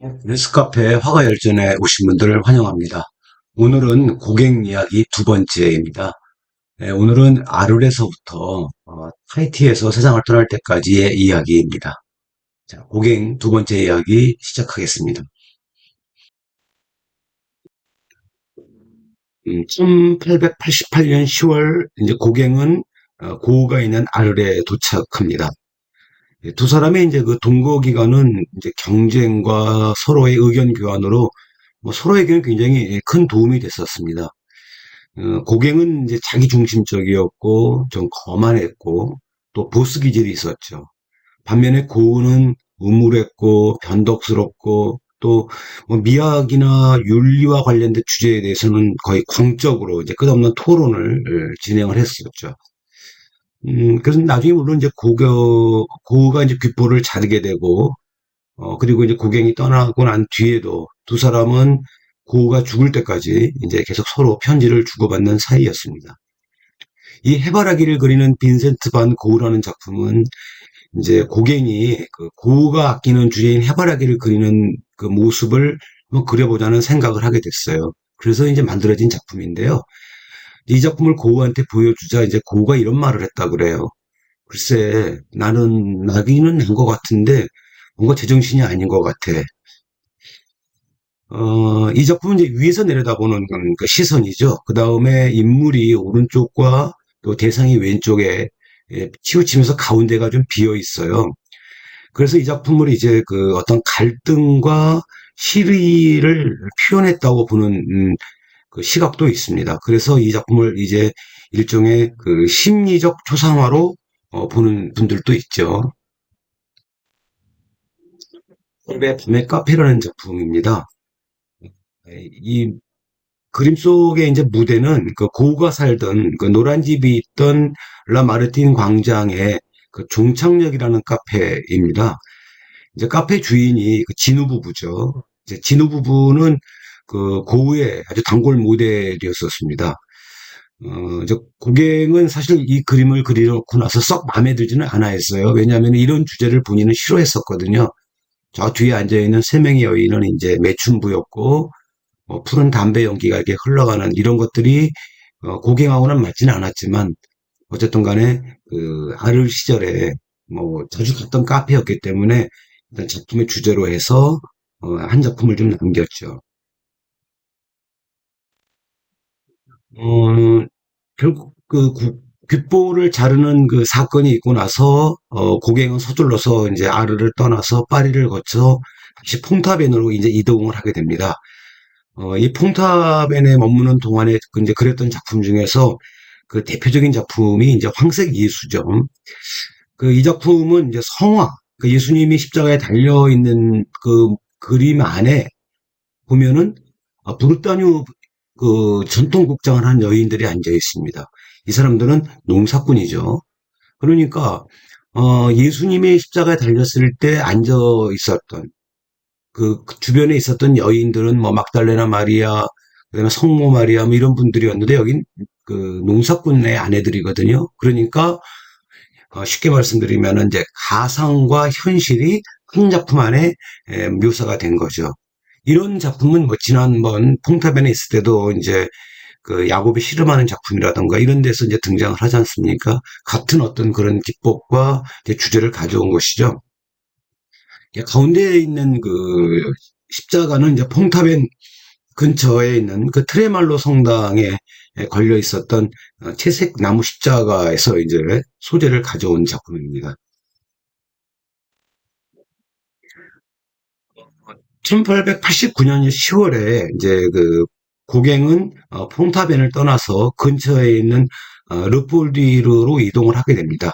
뉴스카페 화가 열전에 오신 분들을 환영합니다. 오늘은 고갱 이야기 두 번째입니다. 네, 오늘은 아르레서부터 어, 타히티에서 세상을 떠날 때까지의 이야기입니다. 자, 고갱 두 번째 이야기 시작하겠습니다. 음, 1888년 10월 이제 고갱은 어, 고우가 있는 아르레에 도착합니다. 예, 두 사람의 이제 그 동거 기간은 이제 경쟁과 서로의 의견 교환으로 뭐 서로에게는 굉장히 큰 도움이 됐었습니다. 어, 고갱은 이제 자기 중심적이었고 좀 거만했고 또 보스 기질이 있었죠. 반면에 고우는 우물했고 변덕스럽고 또 뭐 미학이나 윤리와 관련된 주제에 대해서는 거의 광적으로 이제 끝없는 토론을 예, 진행을 했었죠. 음, 그래서 나중에 물론 이제 고교, 고우가 이제 귓볼을 자르게 되고, 어, 그리고 이제 고갱이 떠나고 난 뒤에도 두 사람은 고우가 죽을 때까지 이제 계속 서로 편지를 주고받는 사이였습니다. 이 해바라기를 그리는 빈센트 반 고우라는 작품은 이제 고갱이 그 고우가 아끼는 주제인 해바라기를 그리는 그 모습을 한번 그려보자는 생각을 하게 됐어요. 그래서 이제 만들어진 작품인데요. 이 작품을 고우한테 보여주자 이제 고우가 이런 말을 했다 그래요. 글쎄, 나는 나기는 난것 같은데 뭔가 제정신이 아닌 것 같아. 어, 이 작품은 이제 위에서 내려다보는 그 시선이죠. 그 다음에 인물이 오른쪽과 또 대상이 왼쪽에 예, 치우치면서 가운데가 좀 비어 있어요. 그래서 이 작품을 이제 그 어떤 갈등과 시리를 표현했다고 보는 음, 그 시각도 있습니다. 그래서 이 작품을 이제 일종의 그 심리적 초상화로 어, 보는 분들도 있죠. 의 밤의 카페라는 작품입니다. 이 그림 속의 이제 무대는 그 고우가 살던 그 노란 집이 있던 라마르틴 광장의 그 종착역이라는 카페입니다. 이제 카페 주인이 그 진우 부부죠. 이제 진우 부부는 그 고우의 아주 단골 모델이었었습니다. 어, 이제 고갱은 사실 이 그림을 그리놓고 나서 썩 마음에 들지는 않아 했어요. 왜냐하면 이런 주제를 본인은 싫어했었거든요. 저 뒤에 앉아있는 세 명의 여인은 이제 매춘부였고, 뭐 푸른 담배 연기가 이렇게 흘러가는 이런 것들이 어, 고갱하고는 맞지는 않았지만, 어쨌든 간에 그 아를 시절에 뭐 자주 갔던 카페였기 때문에 일단 작품의 주제로 해서 어, 한 작품을 좀 남겼죠. 어, 결국 그 구- 귓볼을 자르는 그 사건이 있고 나서 어, 고갱은 서둘러서 이제 아르를 떠나서 파리를 거쳐 다시 퐁타벤으로 이제 이동을 하게 됩니다. 어, 이 퐁타벤에 머무는 동안에 그 이제 그렸던 작품 중에서 그 대표적인 작품이 이제 황색 예수죠. 그이 작품은 이제 성화, 그 예수님이 십자가에 달려 있는 그 그림 안에 보면은 아, 부르타뉴 그 전통 국장을 한 여인들이 앉아 있습니다. 이 사람들은 농사꾼이죠. 그러니까 어, 예수님이 십자가에 달렸을 때 앉아 있었던 그, 그 주변에 있었던 여인들은 뭐 막달레나 마리아, 그다음에 성모 마리아 뭐 이런 분들이었는데 여긴 그 농사꾼의 아내들이거든요. 그러니까 어, 쉽게 말씀드리면 이제 가상과 현실이 한 작품 안에 에, 묘사가 된 거죠. 이런 작품은 뭐 지난번 퐁타벤에 있을 때도 이제 그 야곱이 씨름하는 작품이라던가 이런 데서 이제 등장을 하지 않습니까? 같은 어떤 그런 기법과 주제를 가져온 것이죠. 가운데에 있는 그 십자가는 이제 퐁타벤 근처에 있는 그 트레말로 성당에 걸려 있었던 어, 채색 나무 십자가에서 이제 소재를 가져온 작품입니다. 1889년 10월에 이제 그 고갱은 어, 퐁타벤을 떠나서 근처에 있는 어, 르폴디르로 이동을 하게 됩니다.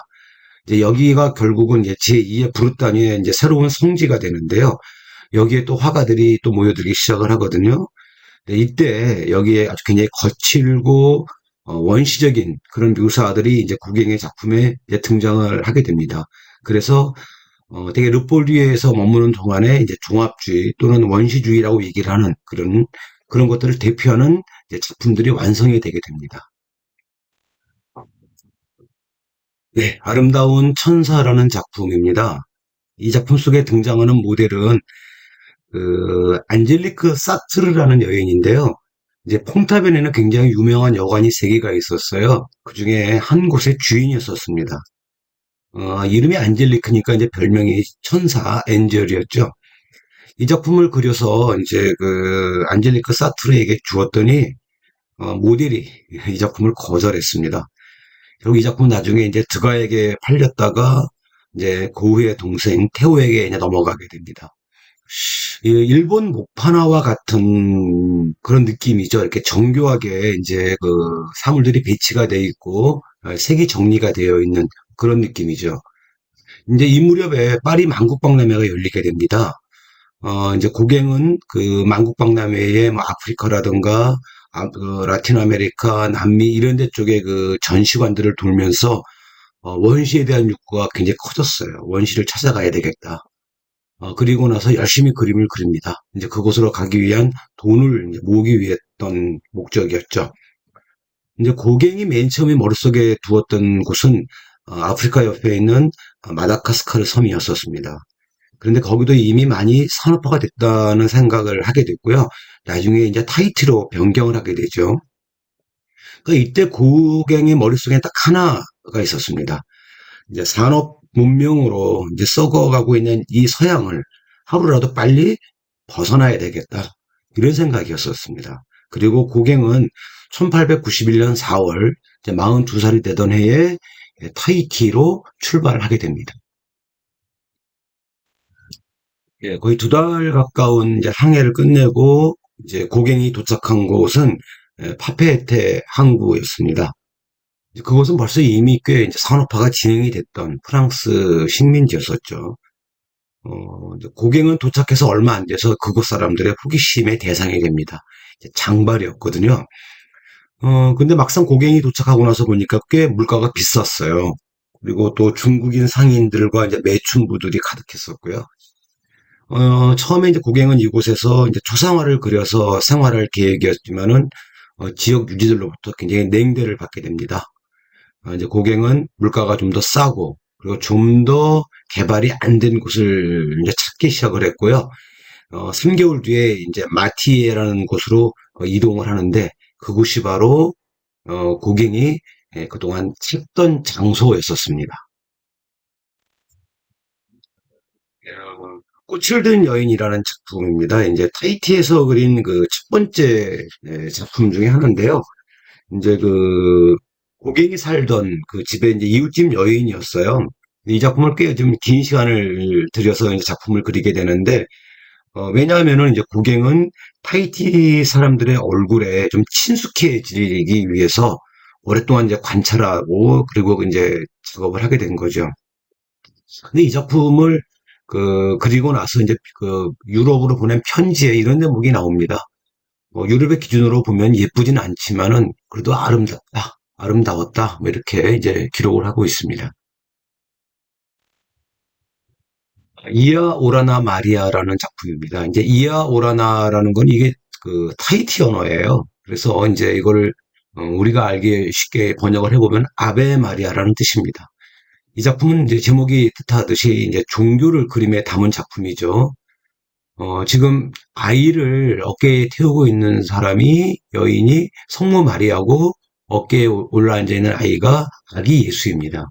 이제 여기가 결국은 이제 제2의 브루타니의 이제 새로운 성지가 되는데요. 여기에 또 화가들이 또 모여들기 시작을 하거든요. 네, 이때 여기에 아주 굉장히 거칠고 어, 원시적인 그런 묘사들이 이제 고갱의 작품에 이제 등장을 하게 됩니다. 그래서 어, 되게 르폴리에서 머무는 동안에 이제 종합주의 또는 원시주의라고 얘기를 하는 그런 그런 것들을 대표하는 작품들이 완성이 되게 됩니다. 네, 아름다운 천사라는 작품입니다. 이 작품 속에 등장하는 모델은 그 안젤리크 사트르라는 여인인데요. 이제 퐁타벤에는 굉장히 유명한 여관이 세 개가 있었어요. 그 중에 한 곳의 주인이었었습니다. 어, 이름이 안젤리크니까 이제 별명이 천사 엔젤이었죠. 이 작품을 그려서 이제 그 안젤리크 사트르에게 주었더니 어, 모델이 이 작품을 거절했습니다. 결국 이 작품은 나중에 이제 드가에게 팔렸다가 이제 고흐의 동생 테오에게 이제 넘어가게 됩니다. 이 일본 목판화와 같은 그런 느낌이죠. 이렇게 정교하게 이제 그 사물들이 배치가 돼 있고 어, 색이 정리가 되어 있는 그런 느낌이죠. 이제 이 무렵에 파리 만국박람회가 열리게 됩니다. 어, 이제 고갱은 그 만국박람회에 뭐 아프리카라든가 아, 그 라틴 아메리카, 남미 이런 데 쪽에 그 전시관들을 돌면서 어, 원시에 대한 욕구가 굉장히 커졌어요. 원시를 찾아가야 되겠다. 어, 그리고 나서 열심히 그림을 그립니다. 이제 그곳으로 가기 위한 돈을 모으기 위했던 목적이었죠. 이제 고갱이 맨 처음에 머릿속에 두었던 곳은 어, 아프리카 옆에 있는 어, 마다가스카르 섬이었었습니다. 그런데 거기도 이미 많이 산업화가 됐다는 생각을 하게 됐고요. 나중에 이제 타이티로 변경을 하게 되죠. 그러니까 이때 고갱의 머릿속에 딱 하나가 있었습니다. 이제 산업 문명으로 이제 썩어가고 있는 이 서양을 하루라도 빨리 벗어나야 되겠다. 이런 생각이었었습니다. 그리고 고갱은 1891년 4월 이제 42살이 되던 해에 타이티로 출발을 하게 됩니다. 예, 거의 두 달 가까운 이제 항해를 끝내고 이제 고갱이 도착한 곳은 예, 파페테 항구였습니다. 그곳은 벌써 이미 꽤 산업화가 진행이 됐던 프랑스 식민지였었죠. 어, 고갱은 도착해서 얼마 안 돼서 그곳 사람들의 호기심의 대상이 됩니다. 장발이었거든요. 어, 근데 막상 고갱이 도착하고 나서 보니까 꽤 물가가 비쌌어요. 그리고 또 중국인 상인들과 이제 매춘부들이 가득했었고요. 어, 처음에 이제 고갱은 이곳에서 이제 초상화를 그려서 생활할 계획이었지만은 어, 지역 유지들로부터 굉장히 냉대를 받게 됩니다. 어, 이제 고갱은 물가가 좀 더 싸고 그리고 좀 더 개발이 안 된 곳을 이제 찾기 시작을 했고요. 어, 3개월 뒤에 이제 마티에라는 곳으로 어, 이동을 하는데 그곳이 바로 어, 고갱이 예, 그동안 찾던 장소였었습니다. 어, 꽃을 든 여인이라는 작품입니다. 이제 타이티에서 그린 그 첫 번째 예, 작품 중에 하나인데요. 이제 그 고객이 살던 그 집에 이제 이웃집 여인이었어요. 이 작품을 꽤 좀 긴 시간을 들여서 작품을 그리게 되는데, 어, 왜냐하면은 이제 고갱은 타이티 사람들의 얼굴에 좀 친숙해지기 위해서 오랫동안 이제 관찰하고 그리고 이제 작업을 하게 된 거죠. 근데 이 작품을 그 그리고 나서 이제 그 유럽으로 보낸 편지에 이런 대목이 나옵니다. 뭐 유럽의 기준으로 보면 예쁘진 않지만은 그래도 아름답다, 아름다웠다, 뭐 이렇게 이제 기록을 하고 있습니다. 이아 오라나 마리아라는 작품입니다. 이제 이아 오라나라는 건 이게 그 타히티 언어예요. 그래서 이제 이거를 어, 우리가 알기 쉽게 번역을 해보면 아베 마리아라는 뜻입니다. 이 작품은 이제 제목이 뜻하듯이 이제 종교를 그림에 담은 작품이죠. 어, 지금 아이를 어깨에 태우고 있는 사람이 여인이 성모 마리아고 어깨에 올라앉아 있는 아이가 아기 예수입니다.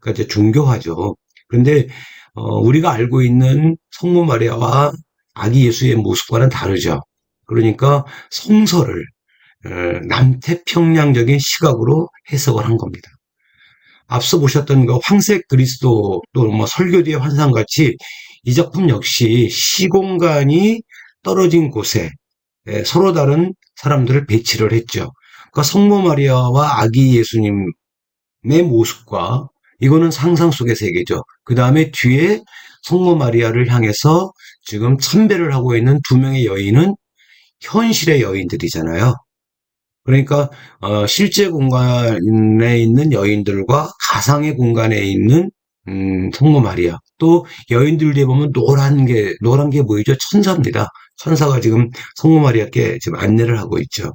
그러니까 이제 종교화죠. 그런데 어, 우리가 알고 있는 성모 마리아와 아기 예수의 모습과는 다르죠. 그러니까 성서를 어, 남태평양적인 시각으로 해석을 한 겁니다. 앞서 보셨던 그 황색 그리스도 또 뭐 설교지의 환상같이 이 작품 역시 시공간이 떨어진 곳에 예, 서로 다른 사람들을 배치를 했죠. 그러니까 성모 마리아와 아기 예수님의 모습과 이거는 상상 속의 세계죠. 그 다음에 뒤에 성모 마리아를 향해서 지금 참배를 하고 있는 두 명의 여인은 현실의 여인들이잖아요. 그러니까 어, 실제 공간에 있는 여인들과 가상의 공간에 있는 음, 성모 마리아. 또 여인들 뒤에 보면 노란 게 노란 게 보이죠? 천사입니다. 천사가 지금 성모 마리아께 지금 안내를 하고 있죠.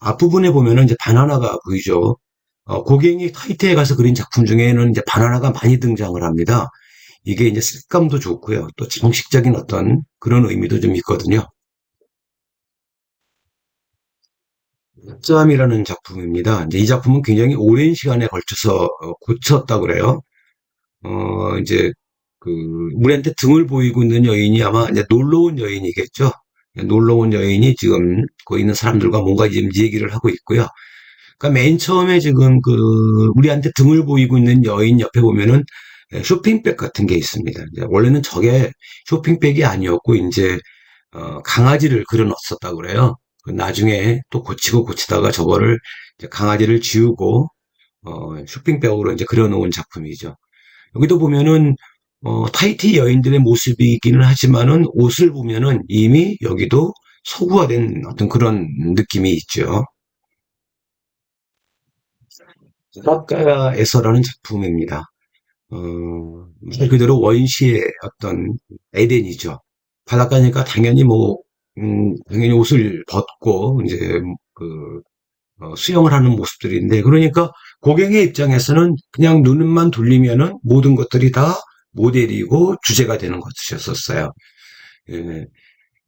앞부분에 보면은 이제 바나나가 보이죠 어, 고갱이 타이트에 가서 그린 작품 중에는 이제 바나나가 많이 등장을 합니다 이게 이제 색감도 좋고요. 또 정식적인 어떤 그런 의미도 좀 있거든요. 짬이라는 작품입니다. 이제 이 작품은 굉장히 오랜 시간에 걸쳐서 어, 고쳤다 그래요. 어, 이제 그 우리한테 등을 보이고 있는 여인이 아마 이제 놀러 온 여인이겠죠. 놀러 온 여인이 지금 거기 있는 사람들과 뭔가 지금 얘기를 하고 있고요. 그러니까 맨 처음에 지금 그 우리한테 등을 보이고 있는 여인 옆에 보면은 예, 쇼핑백 같은 게 있습니다. 원래는 저게 쇼핑백이 아니었고 이제 어, 강아지를 그려 넣었었다고 그래요. 그 나중에 또 고치고 고치다가 저거를 강아지를 지우고 어, 쇼핑백으로 이제 그려 놓은 작품이죠. 여기도 보면은 어, 타이티 여인들의 모습이기는 하지만은 옷을 보면은 이미 여기도 서구화된 어떤 그런 느낌이 있죠. 바닷가에서라는 작품입니다. 어, 말 그대로 원시의 어떤 에덴이죠. 바닷가니까 당연히 뭐, 음, 당연히 옷을 벗고 이제 그 어, 수영을 하는 모습들인데 그러니까 고객의 입장에서는 그냥 눈만 돌리면은 모든 것들이 다 모델이고 주제가 되는 것이었었어요. 예.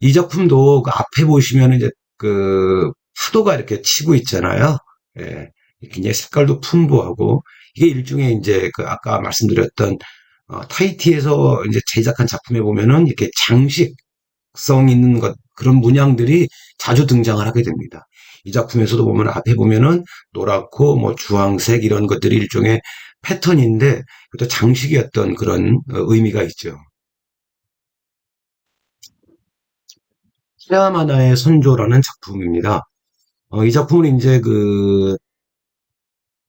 이 작품도 그 앞에 보시면 이제 그 파도가 이렇게 치고 있잖아요. 예. 굉장히 색깔도 풍부하고 이게 일종의 이제 그 아까 말씀드렸던 어, 타이티에서 이제 제작한 작품에 보면은 이렇게 장식성 있는 것 그런 문양들이 자주 등장을 하게 됩니다. 이 작품에서도 보면 앞에 보면은 노랗고 뭐 주황색 이런 것들이 일종의 패턴인데 또 장식이었던 그런 어, 의미가 있죠. 시야마나의 선조라는 작품입니다. 어, 이 작품은 이제 그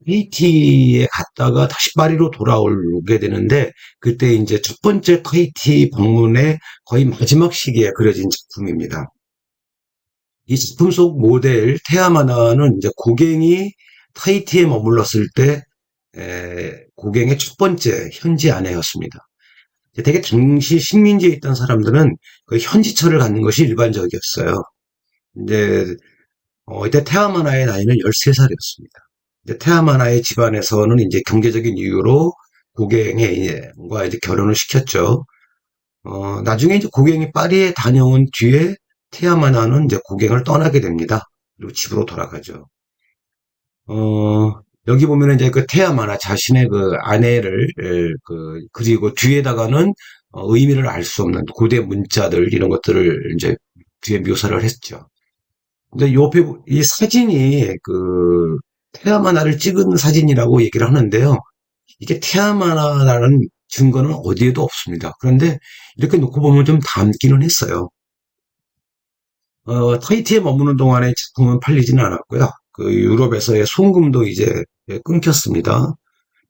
헤이티에 갔다가 다시 파리로 돌아오게 되는데 그때 이제 첫 번째 헤이티 방문의 거의 마지막 시기에 그려진 작품입니다. 이 작품 속 모델 테아마나는 이제 고갱이 타히티에 머물렀을 때 에, 고갱의 첫 번째 현지 아내였습니다. 되게 당시 식민지에 있던 사람들은 그 현지처를 갖는 것이 일반적이었어요. 근데 어, 이때 테아마나의 나이는 13살이었습니다. 테아마나의 집안에서는 이제 경제적인 이유로 고갱과 이제 결혼을 시켰죠. 어, 나중에 이제 고갱이 파리에 다녀온 뒤에 테아마나는 이제 고갱을 떠나게 됩니다. 그리고 집으로 돌아가죠. 어, 여기 보면은 이제 그 테아마나 자신의 그 아내를, 그, 그리고 뒤에다가는 어, 의미를 알 수 없는 고대 문자들, 이런 것들을 이제 뒤에 묘사를 했죠. 근데 옆에 이 사진이 그 테아마나를 찍은 사진이라고 얘기를 하는데요. 이게 테아마나라는 증거는 어디에도 없습니다. 그런데 이렇게 놓고 보면 좀 닮기는 했어요. 어, 타이티에 머무는 동안에 제품은 팔리지는 않았고요. 그 유럽에서의 송금도 이제 끊겼습니다.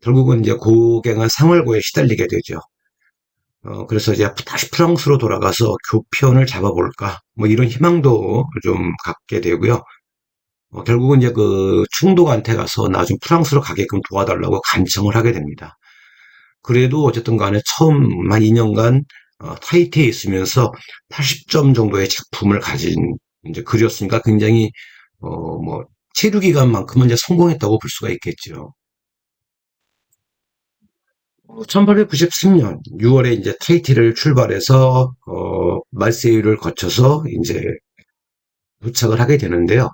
결국은 이제 고갱은 생활고에 시달리게 되죠. 어, 그래서 이제 다시 프랑스로 돌아가서 교편을 잡아볼까, 뭐 이런 희망도 좀 갖게 되고요. 어, 결국은 이제 그 충독한테 가서 나 좀 프랑스로 가게끔 도와달라고 간청을 하게 됩니다. 그래도 어쨌든 간에 처음 한 2년간 어, 타이트에 있으면서 80점 정도의 작품을 가진 이제 그렸으니까 굉장히 어 뭐 체류 기간만큼은 이제 성공했다고 볼 수가 있겠죠. 1893년 6월에 이제 타이티를 출발해서 어 말세유를 거쳐서 이제 도착을 하게 되는데요.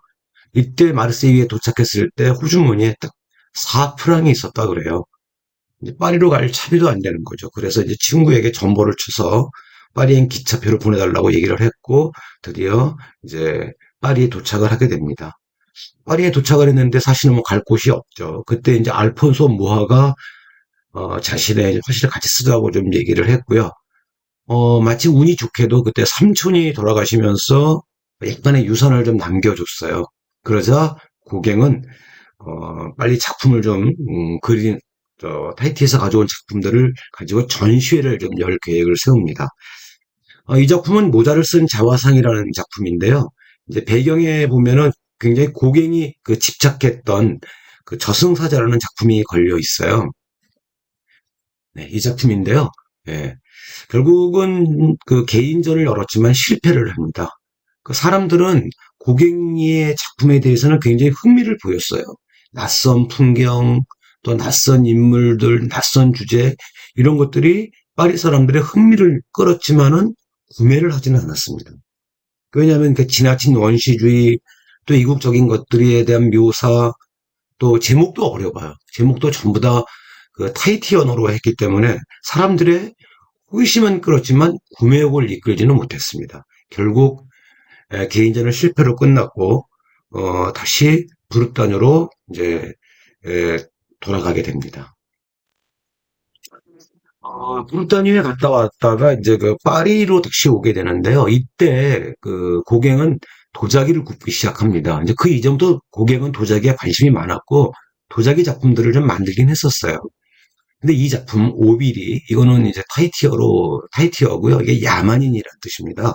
이때 마르세유에 도착했을 때 호주머니에 딱 4프랑이 있었다 그래요. 파리로 갈 차비도 안 되는 거죠. 그래서 이제 친구에게 전보를 쳐서 파리행 기차표를 보내달라고 얘기를 했고 드디어 이제 파리에 도착을 하게 됩니다. 파리에 도착을 했는데 사실은 뭐 갈 곳이 없죠. 그때 이제 알폰소 무하가 어, 자신의 화실을 같이 쓰자고 좀 얘기를 했고요. 어, 마치 운이 좋게도 그때 삼촌이 돌아가시면서 약간의 유산을 좀 남겨줬어요. 그러자 고갱은 어, 빨리 작품을 좀 음, 그린 저 타이티에서 가져온 작품들을 가지고 전시회를 좀 열 계획을 세웁니다. 어, 이 작품은 모자를 쓴 자화상이라는 작품인데요. 이제 배경에 보면은 굉장히 고갱이 그 집착했던 그 저승사자라는 작품이 걸려 있어요. 네, 이 작품인데요. 예, 결국은 그 개인전을 열었지만 실패를 합니다. 그 사람들은 고갱이의 작품에 대해서는 굉장히 흥미를 보였어요. 낯선 풍경, 또 낯선 인물들, 낯선 주제 이런 것들이 파리 사람들의 흥미를 끌었지만은 구매를 하지는 않았습니다. 왜냐하면 그 지나친 원시주의, 또 이국적인 것들에 대한 묘사, 또 제목도 어려워요. 제목도 전부 다 그 타이티 언어로 했기 때문에 사람들의 호기심은 끌었지만 구매욕을 이끌지는 못했습니다. 결국 에, 개인전은 실패로 끝났고 어, 다시 브루타뉴로 이제 에, 돌아가게 됩니다. 어, 브루타뉴에 갔다 왔다가 이제 그 파리로 다시 오게 되는데요. 이때 그 고갱은 도자기를 굽기 시작합니다. 이제 그 이전부터 고갱은 도자기에 관심이 많았고 도자기 작품들을 좀 만들긴 했었어요. 근데 이 작품 오빌이 이거는 이제 타이티어로 타이티어고요. 이게 야만인이라는 뜻입니다.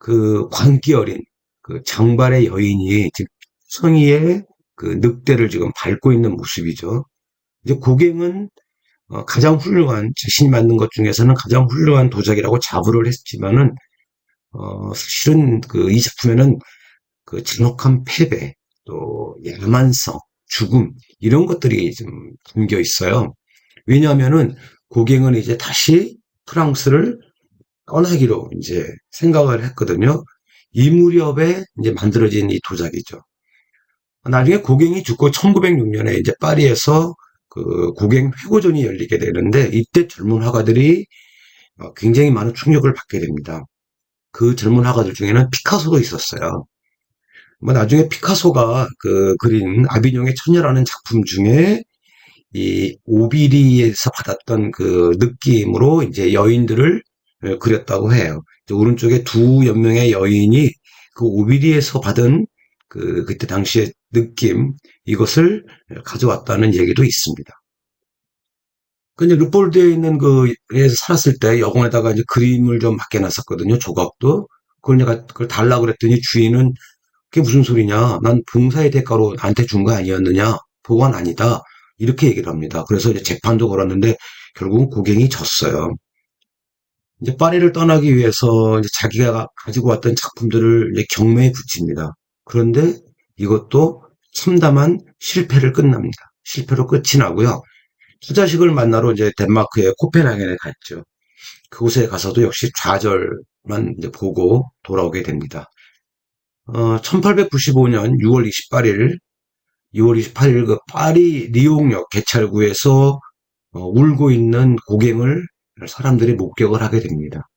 그 광기 어린 그 장발의 여인이 지금 성의의 그 늑대를 지금 밟고 있는 모습이죠. 이제 고갱은 어, 가장 훌륭한 자신이 만든 것 중에서는 가장 훌륭한 도자기라고 자부를 했지만은 어, 사실은 그 이 작품에는 그 잔혹한 패배, 또 야만성, 죽음 이런 것들이 좀 담겨 있어요. 왜냐하면은 고갱은 이제 다시 프랑스를 떠나기로 이제 생각을 했거든요. 이 무렵에 이제 만들어진 이 도자기죠. 나중에 고갱이 죽고 1906년에 이제 파리에서 그 고갱 회고전이 열리게 되는데 이때 젊은 화가들이 어, 굉장히 많은 충격을 받게 됩니다. 그 젊은 화가들 중에는 피카소도 있었어요. 뭐 나중에 피카소가 그 그린 아비뇽의 처녀라는 작품 중에 이 오비리에서 받았던 그 느낌으로 이제 여인들을 예, 그렸다고 해요. 오른쪽에 두 연명의 여인이 그 오비리에서 받은 그 그때 당시의 느낌 이것을 가져왔다는 얘기도 있습니다. 근데 르폴드에 있는 그에서 살았을 때 여공에다가 이제 그림을 좀 맡겨놨었거든요. 조각도. 그걸 내가 그걸 달라고 그랬더니 주인은 그게 무슨 소리냐? 난 봉사의 대가로 나한테 준 거 아니었느냐? 보관 아니다. 이렇게 얘기를 합니다. 그래서 이제 재판도 걸었는데 결국은 고갱이 졌어요. 이제 파리를 떠나기 위해서 자기가 가지고 왔던 작품들을 경매에 붙입니다. 그런데 이것도 참담한 실패를 끝납니다. 실패로 끝이 나고요. 투자식을 만나러 이제 덴마크의 코펜하겐에 갔죠. 그곳에 가서도 역시 좌절만 이제 보고 돌아오게 됩니다. 어, 1895년 6월 28일, 6월 28일 그 파리 리옹역 개찰구에서 어, 울고 있는 고갱을 사람들이 목격을 하게 됩니다.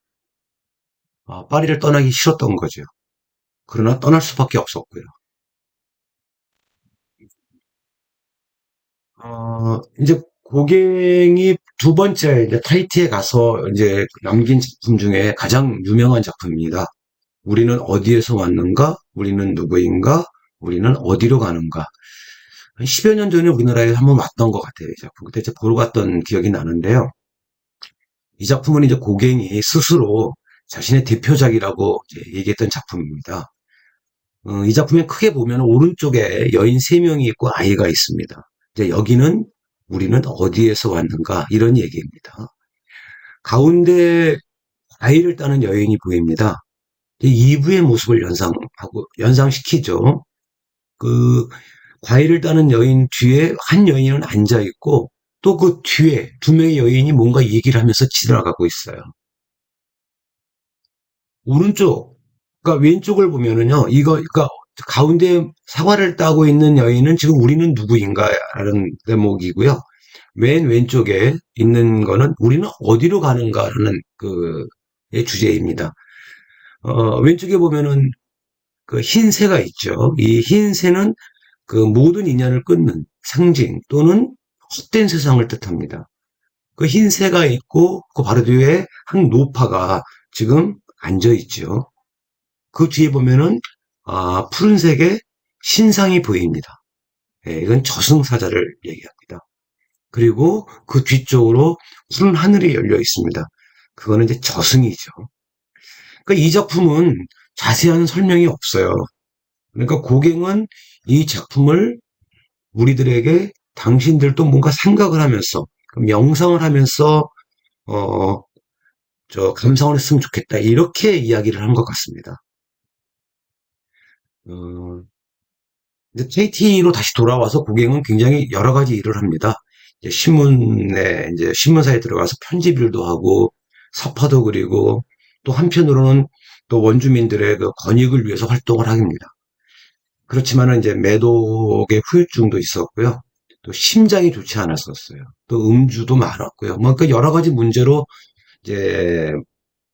어, 파리를 떠나기 싫었던 거죠. 그러나 떠날 수밖에 없었고요. 어, 이제 고갱이 두 번째 이제 타이티에 가서 이제 남긴 작품 중에 가장 유명한 작품입니다. 우리는 어디에서 왔는가? 우리는 누구인가? 우리는 어디로 가는가? 한 10여 년 전에 우리나라에 한번 왔던 것 같아요, 이 작품. 그때 제가 보러 갔던 기억이 나는데요. 이 작품은 이제 고갱이 스스로 자신의 대표작이라고 얘기했던 작품입니다. 어, 이 작품에 크게 보면 오른쪽에 여인 3명이 있고 아이가 있습니다. 이제 여기는 우리는 어디에서 왔는가 이런 얘기입니다. 가운데 아이를 따는 여인이 보입니다. 이부의 모습을 연상하고 연상시키죠. 그 과일을 따는 여인 뒤에 한 여인은 앉아 있고 또 그 뒤에 두 명의 여인이 뭔가 얘기를 하면서 지나가고 있어요. 오른쪽, 그러니까 왼쪽을 보면은요, 이거, 그러니까 가운데 사과를 따고 있는 여인은 지금 우리는 누구인가라는 대목이고요. 맨 왼쪽에 있는 거는 우리는 어디로 가는가라는 그 주제입니다. 어, 왼쪽에 보면은 그 흰새가 있죠. 이 흰새는 그 모든 인연을 끊는 상징 또는 헛된 세상을 뜻합니다. 그 흰 새가 있고 그 바로 뒤에 한 노파가 지금 앉아 있죠. 그 뒤에 보면은 아, 푸른색의 신상이 보입니다. 예, 이건 저승사자를 얘기합니다. 그리고 그 뒤쪽으로 푸른 하늘이 열려 있습니다. 그거는 이제 저승이죠. 그러니까 이 작품은 자세한 설명이 없어요. 그러니까 고갱은 이 작품을 우리들에게 당신들도 뭔가 생각을 하면서 명상을 하면서 어, 저 감상을 했으면 좋겠다 이렇게 이야기를 한 것 같습니다. 어, KT로 다시 돌아와서 고갱은 굉장히 여러 가지 일을 합니다. 이제 신문에 이제 신문사에 들어가서 편집 일도 하고 사파도 그리고 또 한편으로는 또 원주민들의 그 권익을 위해서 활동을 합니다. 그렇지만은 이제 매독의 후유증도 있었고요. 또 심장이 좋지 않았었어요. 또 음주도 많았고요. 뭐 그 여러 가지 문제로 이제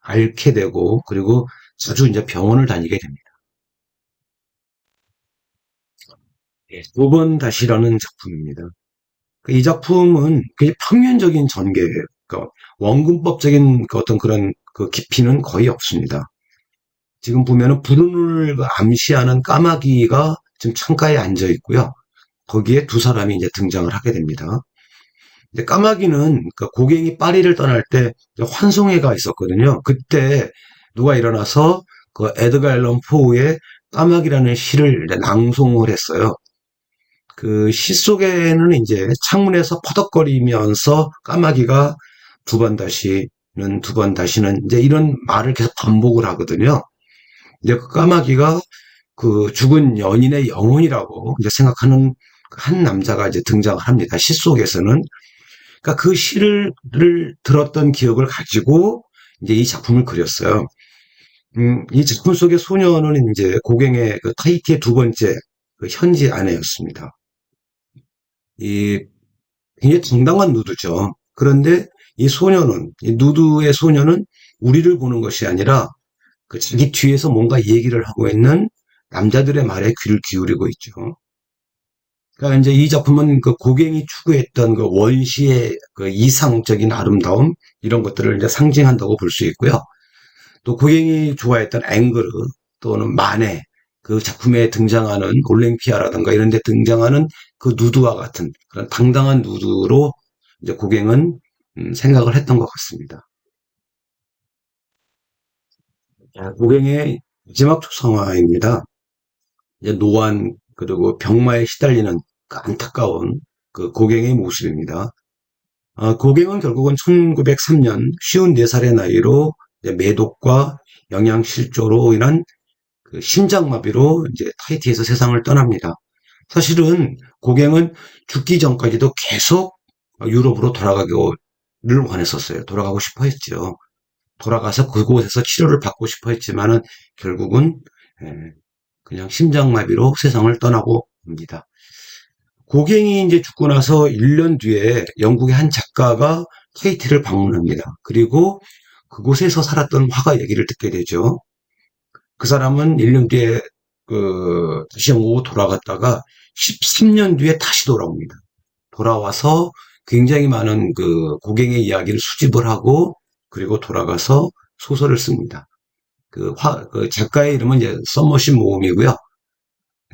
앓게 되고 그리고 자주 이제 병원을 다니게 됩니다. 두번 다시라는 작품입니다. 그이 작품은 그냥 평면적인 전개예요. 그러니까 원근법적인 그 어떤 그런 그 깊이는 거의 없습니다. 지금 보면은 불운을 그 암시하는 까마귀가 지금 창가에 앉아 있고요. 거기에 두 사람이 이제 등장을 하게 됩니다. 근데 까마귀는 그 고갱이 파리를 떠날 때 환송회가 있었거든요. 그때 누가 일어나서 그 에드가 앨런 포우의 까마귀라는 시를 낭송을 했어요. 그 시 속에는 이제 창문에서 퍼덕거리면서 까마귀가 두 번 다시는 두 번 다시는 이제 이런 말을 계속 반복을 하거든요. 이제 그 까마귀가 그 죽은 연인의 영혼이라고 이제 생각하는 한 남자가 이제 등장을 합니다. 시 속에서는. 그러니까 그 시를 를 들었던 기억을 가지고 이제 이 작품을 그렸어요. 음, 이 작품 속의 소녀는 이제 고갱의 그 타히티의 두 번째 그 현지 아내였습니다. 이 굉장히 정당한 누드죠. 그런데 이 소녀는, 이 누드의 소녀는 우리를 보는 것이 아니라 그 자기 뒤에서 뭔가 얘기를 하고 있는 남자들의 말에 귀를 기울이고 있죠. 그러니까 이제 이 작품은 그 고갱이 추구했던 그 원시의 그 이상적인 아름다움 이런 것들을 이제 상징한다고 볼 수 있고요. 또 고갱이 좋아했던 앵그르 또는 마네 그 작품에 등장하는 올랭피아라든가 이런 데 등장하는 그 누드와 같은 그런 당당한 누드로 이제 고갱은 음, 생각을 했던 것 같습니다. 자, 고갱의 마지막 초상화입니다. 노안 그리고 병마에 시달리는 그 안타까운 그 고갱의 모습입니다. 아, 고갱은 결국은 1903년 54살의 나이로 매독과 영양실조로 인한 그 심장마비로 이제 타히티에서 세상을 떠납니다. 사실은 고갱은 죽기 전까지도 계속 유럽으로 돌아가기를 원했었어요. 돌아가고 싶어 했죠. 돌아가서 그곳에서 치료를 받고 싶어 했지만은 결국은 예, 그냥 심장마비로 세상을 떠나고 옵니다. 고갱이 이제 죽고 나서 1년 뒤에 영국의 한 작가가 타히티를 방문합니다. 그리고 그곳에서 살았던 화가 얘기를 듣게 되죠. 그 사람은 1년 뒤에 그 다시 영국으로 돌아갔다가 13년 뒤에 다시 돌아옵니다. 돌아와서 굉장히 많은 그 고갱의 이야기를 수집을 하고 그리고 돌아가서 소설을 씁니다. 그 화, 그 작가의 이름은 이제 서머신 모음이고요.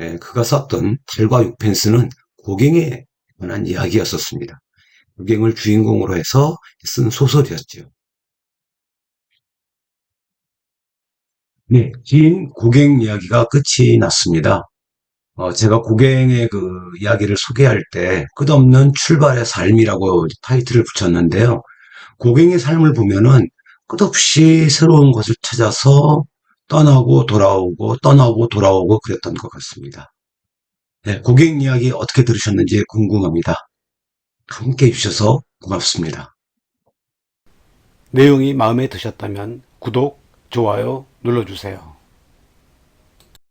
예, 그가 썼던 달과 육펜스는 고갱에 관한 이야기였었습니다. 고갱을 주인공으로 해서 쓴 소설이었죠. 네, 긴 고갱 이야기가 끝이 났습니다. 어, 제가 고갱의 그 이야기를 소개할 때 끝없는 출발의 삶이라고 타이틀을 붙였는데요. 고갱의 삶을 보면은 끝없이 새로운 것을 찾아서 떠나고 돌아오고 떠나고 돌아오고 그랬던 것 같습니다. 네, 고객 이야기 어떻게 들으셨는지 궁금합니다. 함께 해주셔서 고맙습니다. 내용이 마음에 드셨다면 구독, 좋아요 눌러주세요.